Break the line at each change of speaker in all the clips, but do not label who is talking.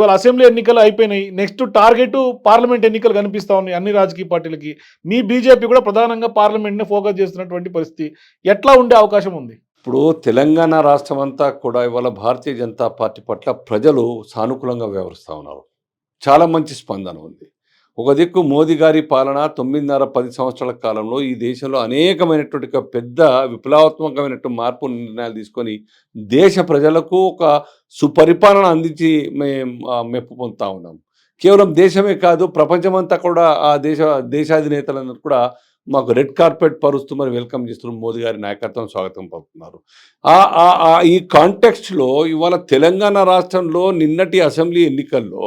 ఇవాళ అసెంబ్లీ ఎన్నికలు అయిపోయినాయి. నెక్స్ట్ టార్గెట్ పార్లమెంట్ ఎన్నికలు కనిపిస్తా ఉన్నాయి అన్ని రాజకీయ పార్టీలకి. మీ బీజేపీ కూడా ప్రధానంగా పార్లమెంట్ని ఫోకస్ చేస్తున్నటువంటి పరిస్థితి ఎట్లా ఉండే అవకాశం ఉంది?
ఇప్పుడు తెలంగాణ రాష్ట్రం అంతా కూడా ఇవాళ భారతీయ జనతా పార్టీ పట్ల ప్రజలు సానుకూలంగా వ్యవహరిస్తూ ఉన్నారు. చాలా మంచి స్పందన ఉంది. ఒక దిక్కు మోదీ గారి పాలన తొమ్మిదిన్నర పది సంవత్సరాల కాలంలో ఈ దేశంలో అనేకమైనటువంటి పెద్ద విప్లవాత్మకమైనటువంటి మార్పు నిర్ణయాలు తీసుకొని దేశ ప్రజలకు ఒక సుపరిపాలన అందించి మేము మెప్పు పొందుతా ఉన్నాం. కేవలం దేశమే కాదు ప్రపంచమంతా కూడా ఆ దేశ దేశాధినేతలందరూ కూడా మాకు రెడ్ కార్పెట్ పరుస్తూ మరి వెల్కమ్ చేస్తున్నారు. మోదీ గారి నాయకత్వం స్వాగతం పలుకుతున్నారు. ఈ కాంటెక్స్ట్లో ఇవాళ తెలంగాణ రాష్ట్రంలో నిన్నటి అసెంబ్లీ ఎన్నికల్లో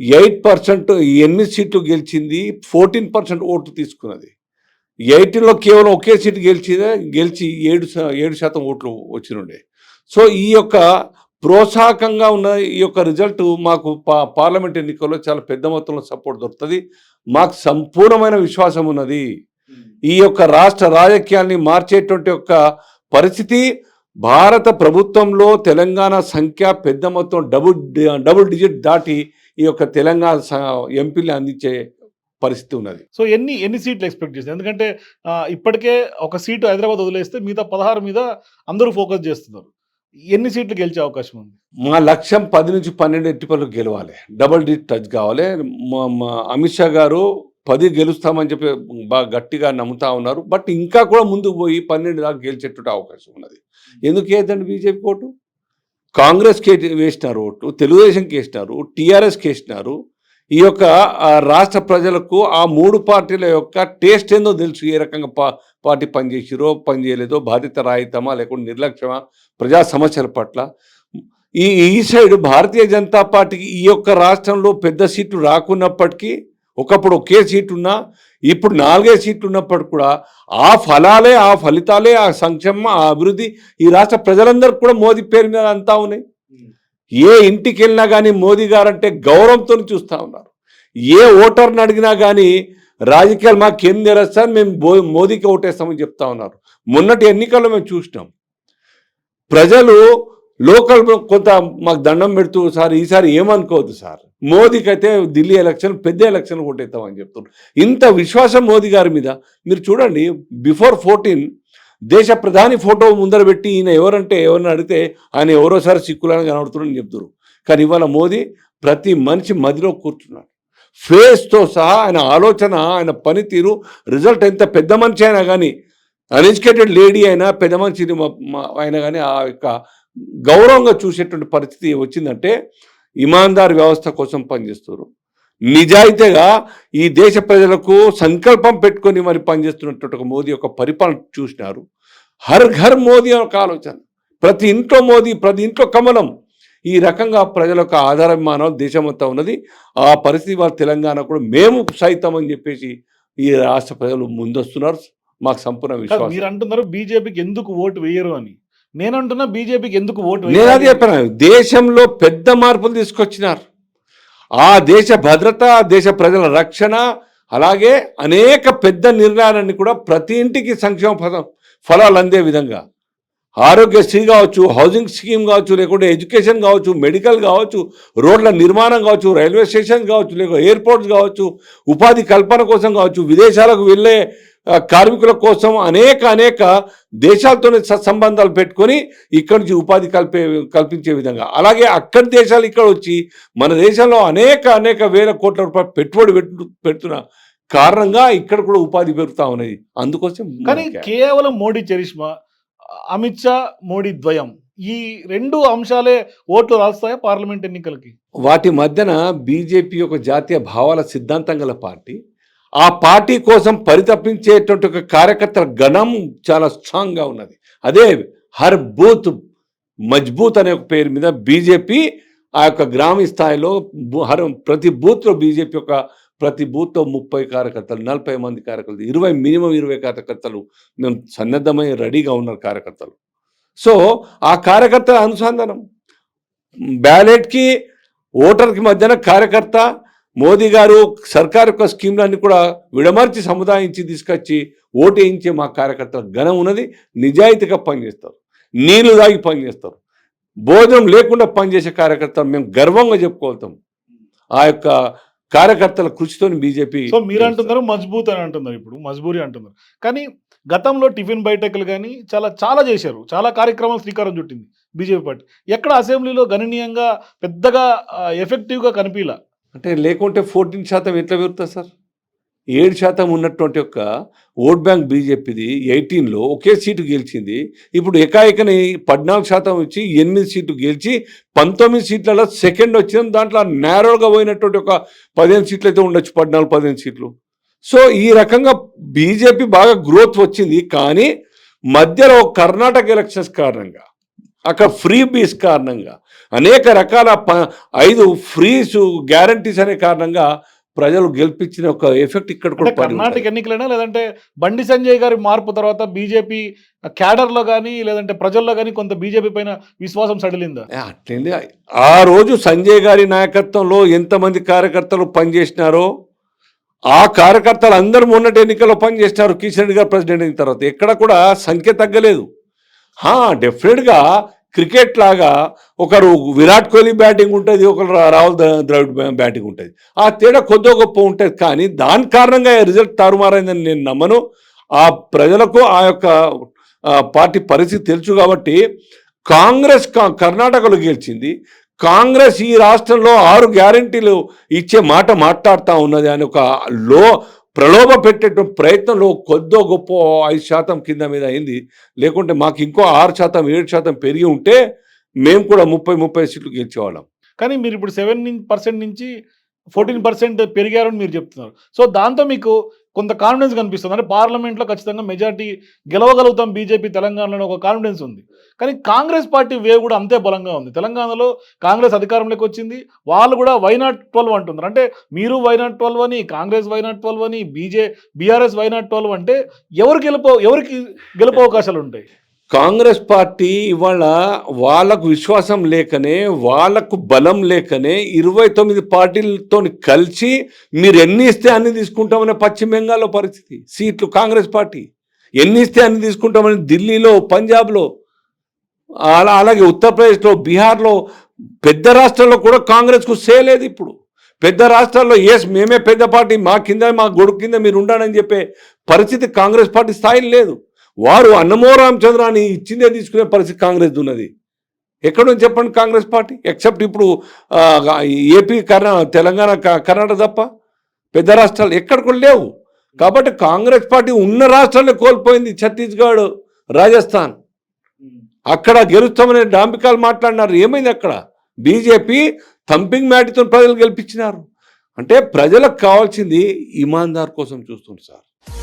ఎయిట్ పర్సెంట్ ఎనిమిది సీట్లు గెలిచింది? ఫోర్టీన్ పర్సెంట్ ఓట్లు తీసుకున్నది. ఎయిటీన్లో కేవలం ఒకే సీటు గెలిచిందే గెలిచి ఏడు ఏడు శాతం ఓట్లు వచ్చినుండే. సో ఈ యొక్క ప్రోత్సాహకంగా ఉన్న ఈ యొక్క రిజల్ట్ మాకు పా పార్లమెంట్ ఎన్నికల్లో చాలా పెద్ద మొత్తంలో సపోర్ట్ దొరుకుతుంది. మాకు సంపూర్ణమైన విశ్వాసం ఉన్నది. ఈ యొక్క రాష్ట్ర రాజకీయాల్ని మార్చేటువంటి యొక్క పరిస్థితి భారత ప్రభుత్వంలో తెలంగాణ సంఖ్య పెద్ద మొత్తం డబుల్ డబుల్ డిజిట్ దాటి ఈ యొక్క తెలంగాణ ఎంపీలు అందించే పరిస్థితి ఉన్నది.
సో ఎన్ని ఎన్ని సీట్లు ఎక్స్పెక్ట్ చేస్తారు ఎందుకంటే ఇప్పటికే ఒక సీటు హైదరాబాద్ వదిలేస్తే మిగతా పదహారు మీద అందరూ ఫోకస్ చేస్తున్నారు. ఎన్ని సీట్లు గెలిచే అవకాశం ఉంది?
మా లక్ష్యం పది నుంచి పన్నెండు ఎట్టిపల్లు గెలవాలి. డబుల్ డిజిట్ టచ్ కావాలి. అమిత్ షా గారు పది గెలుస్తామని చెప్పి బాగా గట్టిగా నమ్ముతా ఉన్నారు. బట్ ఇంకా కూడా ముందుకు పోయి పన్నెండు దాకా గెలిచేటువంటి అవకాశం ఉన్నది. ఎందుకు వేద్దండి బీజేపీ ఓటు కాంగ్రెస్కి వేసినారు ఓటు తెలుగుదేశంకి వేసినారు టీఆర్ఎస్కి వేసినారు ఈ యొక్క రాష్ట్ర ప్రజలకు ఆ మూడు పార్టీల యొక్క టేస్ట్ ఏందో తెలుసు ఏ రకంగా పా పార్టీ పనిచేసిరో పనిచేయలేదో బాధ్యత రాయితమా లేకుంటే నిర్లక్ష్యమా ప్రజా సమస్యల పట్ల. ఈ ఈ సైడ్ భారతీయ జనతా పార్టీకి ఈ యొక్క రాష్ట్రంలో పెద్ద సీట్లు రాకున్నప్పటికీ ఒకప్పుడు ఒకే సీటు ఉన్నా ఇప్పుడు నాలుగే సీట్లు ఉన్నప్పటికి కూడా ఆ ఫలాలే ఆ ఫలితాలే ఆ సంక్షేమం ఆ అభివృద్ధి ఈ రాష్ట్ర ప్రజలందరికీ కూడా మోదీ పేరు మీద అంతా ఉన్నాయి. ఏ ఇంటికి వెళ్ళినా కానీ మోదీ గారు అంటే గౌరవంతో చూస్తూ ఉన్నారు. ఏ ఓటర్ని అడిగినా కానీ రాజకీయాలు మాకేం తెరదు సార్ మేము మోదీకి ఓటేస్తామని చెప్తా ఉన్నారు. మొన్నటి ఎన్నికల్లో మేము చూసినాం. ప్రజలు లోకల్ కొంత మాకు దండం పెడుతూ సార్ ఈసారి ఏమనుకోవద్దు సార్. మోదీకి అయితే ఢిల్లీ ఎలక్షన్ పెద్ద ఎలక్షన్ ఓటేస్తామని చెప్తున్నారు. ఇంత విశ్వాసం మోదీ గారి మీద. మీరు చూడండి బిఫోర్ ఫోర్టీన్ దేశ ప్రధాని ఫోటో ముందర పెట్టి ఈయన ఎవరంటే ఎవరిని అడిగితే ఆయన ఎవరోసారి సిక్కులని కనబడుతున్నారని చెప్తారు కానీ ఇవాళ మోదీ ప్రతి మనిషి మదిలో కూర్చున్నాడు. ఫేస్తో సహా ఆయన ఆలోచన ఆయన పనితీరు రిజల్ట్ ఎంత పెద్ద మనిషి అయినా కానీ అన్ఎడ్యుకేటెడ్ లేడీ అయినా పెద్ద మనిషిని అయినా కానీ ఆ యొక్క గౌరవంగా చూసేటువంటి పరిస్థితి వచ్చిందంటే ఇమాందార్ వ్యవస్థ కోసం పనిచేస్తారు నిజాయితీగా ఈ దేశ ప్రజలకు సంకల్పం పెట్టుకొని మరి పనిచేస్తున్నటువంటి ఒక మోదీ యొక్క పరిపాలన చూసినారు. హర్ ఘర్ మోదీ అని ఒక ఆలోచన. ప్రతి ఇంట్లో మోదీ ప్రతి ఇంట్లో కమలం ఈ రకంగా ప్రజల యొక్క ఆధారమానం దేశమంతా ఉన్నది. ఆ పరిస్థితి వాళ్ళ తెలంగాణ కూడా మేము సైతం అని చెప్పేసి ఈ రాష్ట్ర ప్రజలు ముందొస్తున్నారు. మాకు సంపూర్ణ విశ్వాసం.
మీరు అంటున్నారు బీజేపీకి ఎందుకు ఓటు వేయరు అని? నేనంటున్నా బీజేపీకి ఎందుకు ఓటు
నేను అది చెప్పాను. దేశంలో పెద్ద మార్పులు తీసుకొచ్చినారు. ఆ దేశ భద్రత దేశ ప్రజల రక్షణ అలాగే అనేక పెద్ద నిర్ణయాలన్నీ కూడా ప్రతి ఇంటికి సంక్షేమ ఫలం ఫలాలు అందే విధంగా. ఆరోగ్యశ్రీ కావచ్చు హౌసింగ్ స్కీమ్ కావచ్చు లేకుంటే ఎడ్యుకేషన్ కావచ్చు మెడికల్ కావచ్చు రోడ్ల నిర్మాణం కావచ్చు రైల్వే స్టేషన్ కావచ్చు లేకపోతే ఎయిర్పోర్ట్స్ కావచ్చు ఉపాధి కల్పన కోసం కావచ్చు విదేశాలకు వెళ్ళే కార్మికుల కోసం అనేక అనేక దేశాలతో సత్సంబంధాలు పెట్టుకొని ఇక్కడి నుంచి ఉపాధి కల్పే కల్పించే విధంగా. అలాగే అక్కడి దేశాలు ఇక్కడ వచ్చి మన దేశంలో అనేక అనేక వేల కోట్ల రూపాయలు పెట్టుబడి పెట్టు పెడుతున్న కారణంగా ఇక్కడ కూడా ఉపాధి పెరుగుతా ఉన్నది. అందుకోసం
కానీ కేవలం మోడీ చరిష్మా అమిత్ షా మోడీ ద్వయం ఈ రెండు అంశాలే ఓట్లు రాస్తాయా పార్లమెంట్ ఎన్నికలకి?
వాటి మధ్యన బీజేపీ ఒక జాతీయ భావాల సిద్ధాంతం గల పార్టీ ఆ పార్టీ కోసం పరితపించేటువంటి ఒక కార్యకర్తల గణం చాలా స్ట్రాంగ్గా ఉన్నది. అదే హర్ బూత్ మజ్బూత్ అనే ఒక పేరు మీద బీజేపీ ఆ యొక్క గ్రామీణ స్థాయిలో హర్ ప్రతి బూత్లో బీజేపీ యొక్క ప్రతి బూత్లో ముప్పై కార్యకర్తలు నలభై మంది కార్యకర్తలు ఇరవై మినిమం ఇరవై కార్యకర్తలు మేము సన్నద్ధమై రెడీగా ఉన్నారు కార్యకర్తలు. సో ఆ కార్యకర్తల అనుసంధానం. బ్యాలెట్కి ఓటర్కి మధ్యన కార్యకర్త మోదీ గారు సర్కార్ యొక్క స్కీమ్లన్నీ కూడా విడమర్చి సముదాయించి తీసుకొచ్చి ఓటు వేయించే మా కార్యకర్తల ఘనం ఉన్నది. నిజాయితీగా పనిచేస్తారు. నీళ్ళు దాగి పనిచేస్తారు. భోజనం లేకుండా పనిచేసే కార్యకర్తలు మేము గర్వంగా చెప్పుకోగలుగుతాం. ఆ యొక్క కార్యకర్తల కృషితో బీజేపీ
సో మీరు అంటున్నారు మజ్బూత్ అని అంటున్నారు ఇప్పుడు మజ్బూరి అంటున్నారు. కానీ గతంలో టిఫిన్ బయటకులు కానీ చాలా చాలా చేశారు. చాలా కార్యక్రమాలు శ్రీకారం చుట్టింది బీజేపీ పార్టీ. ఎక్కడ అసెంబ్లీలో గణనీయంగా పెద్దగా ఎఫెక్టివ్గా కనిపించలే
అంటే లేకుంటే ఫోర్టీన్ శాతం ఎట్లా పెరుగుతుంది సార్? ఏడు శాతం ఉన్నటువంటి యొక్క ఓట్ బ్యాంక్ బీజేపీది ఎయిటీన్లో ఒకే సీటు గెలిచింది. ఇప్పుడు ఏకాఏకని పద్నాలుగు శాతం వచ్చి ఎనిమిది సీట్లు గెలిచి పంతొమ్మిది సీట్లలో సెకండ్ వచ్చిన దాంట్లో నేరోగా పోయినటువంటి ఒక పదిహేను సీట్లు అయితే ఉండొచ్చు పద్నాలుగు పదిహేను సీట్లు. సో ఈ రకంగా బీజేపీ బాగా గ్రోత్ వచ్చింది. కానీ మధ్యలో కర్ణాటక ఎలక్షన్స్ కారణంగా అక్కడ ఫ్రీ బీస్ కారణంగా అనేక రకాల ప ఐదు ఫ్రీస్ గ్యారంటీస్ అనే కారణంగా ప్రజలు గెలిపించిన ఒక ఎఫెక్ట్ ఇక్కడ కూడా
కర్ణాటక. ఎన్నికలైనా లేదంటే బండి సంజయ్ గారి మార్పు తర్వాత బీజేపీ క్యాడర్లో కానీ లేదంటే ప్రజల్లో కానీ కొంత బీజేపీ పైన విశ్వాసం సడిలిందా?
ఏ, అట్లేంది. ఆ రోజు సంజయ్ గారి నాయకత్వంలో ఎంతమంది కార్యకర్తలు పనిచేసినారో ఆ కార్యకర్తలు అందరూ మొన్నటి ఎన్నికల్లో పనిచేసినారు కిషన్ రెడ్డి గారు ప్రెసిడెంట్ అయిన తర్వాత. ఎక్కడ కూడా సంఖ్య తగ్గలేదు. డెఫినెట్గా క్రికెట్ లాగా ఒకరు విరాట్ కోహ్లీ బ్యాటింగ్ ఉంటుంది ఒకరు రాహుల్ ద్రవిడ్ బ్యాటింగ్ ఉంటుంది. ఆ తేడా కొద్దిగా గొప్ప ఉంటుంది కానీ దాని కారణంగా రిజల్ట్ తారుమారైందని నేను నమ్మను. ఆ ప్రజలకు ఆ యొక్క పార్టీ పరిస్థితి తెలుసు కాబట్టి కాంగ్రెస్ కా- కర్ణాటకలో గెలిచింది. కాంగ్రెస్ ఈ రాష్ట్రంలో ఆరు గ్యారంటీలు ఇచ్చే మాట మాట్లాడుతూ ఉన్నది అని ఒక లో ప్రలోభ పెట్టేటువంటి ప్రయత్నంలో కొద్దో గొప్ప ఐదు శాతం కింద మీద అయింది. లేకుంటే మాకు ఇంకో ఆరు శాతం ఏడు శాతం పెరిగి ఉంటే మేము కూడా ముప్పై ముప్పై సీట్లు గెలిచేవాళ్ళం.
కానీ మీరు ఇప్పుడు సెవెన్ పర్సెంట్ నుంచి ఫోర్టీన్ పర్సెంట్ పెరిగారని మీరు చెప్తున్నారు. సో దాంతో మీకు కొంత కాన్ఫిడెన్స్ కనిపిస్తుంది. అంటే పార్లమెంట్లో ఖచ్చితంగా మెజార్టీ గెలవగలుగుతాం బీజేపీ తెలంగాణలో ఒక కాన్ఫిడెన్స్ ఉంది. కానీ కాంగ్రెస్ పార్టీ వేవ్ కూడా అంతే బలంగా ఉంది. తెలంగాణలో కాంగ్రెస్ అధికారంలోకి వచ్చింది. వాళ్ళు కూడా వైనాట్ ట్వెల్వ్ అంటున్నారు. అంటే మీరు వైనాట్ ట్వెల్వ్ అని కాంగ్రెస్ వైనాట్ ట్వెల్వ్ అని బీజే బీఆర్ఎస్ వైనాట్ ట్వెల్వ్ అంటే ఎవరికి గెలుపో ఎవరికి గెలుపు అవకాశాలు ఉంటాయి?
కాంగ్రెస్ పార్టీ ఇవాళ వాళ్ళకు విశ్వాసం లేకనే వాళ్ళకు బలం లేకనే ఇరవై తొమ్మిది పార్టీలతో కలిసి మీరు ఎన్ని ఇస్తే అన్ని తీసుకుంటామనే పశ్చిమ బెంగాల్లో పరిస్థితి. సీట్లు కాంగ్రెస్ పార్టీ. ఎన్ని ఇస్తే అన్ని తీసుకుంటామని ఢిల్లీలో పంజాబ్లో అలా అలాగే ఉత్తరప్రదేశ్లో బీహార్లో పెద్ద రాష్ట్రాల్లో కూడా కాంగ్రెస్కు సేలేదు ఇప్పుడు. పెద్ద రాష్ట్రాల్లో ఎస్ మేమే పెద్ద పార్టీ మా కింద మా గొడుగు కింద మీరు ఉండాలని చెప్పే పరిస్థితి కాంగ్రెస్ పార్టీ స్థాయిలో లేదు. వారు అన్నమో రామచంద్రాన్ని ఇచ్చిందే తీసుకునే పరిస్థితి కాంగ్రెస్ ఉన్నది. ఎక్కడ నుంచి చెప్పండి కాంగ్రెస్ పార్టీ? ఎక్సెప్ట్ ఇప్పుడు ఏపీ కర్ణా తెలంగాణ క- కర్ణాటక తప్ప పెద్ద రాష్ట్రాలు ఎక్కడ కూడా లేవు. కాబట్టి కాంగ్రెస్ పార్టీ ఉన్న రాష్ట్రాలే కోల్పోయింది ఛత్తీస్గఢ్ రాజస్థాన్. అక్కడ గెలుస్తామనే డాంబికాలు మాట్లాడినారు. ఏమైంది అక్కడ? బీజేపీ థంపింగ్ మ్యాటితో ప్రజలు గెలిపించినారు. అంటే ప్రజలకు కావాల్సింది ఇమాందార్ కోసం చూస్తుంది సార్.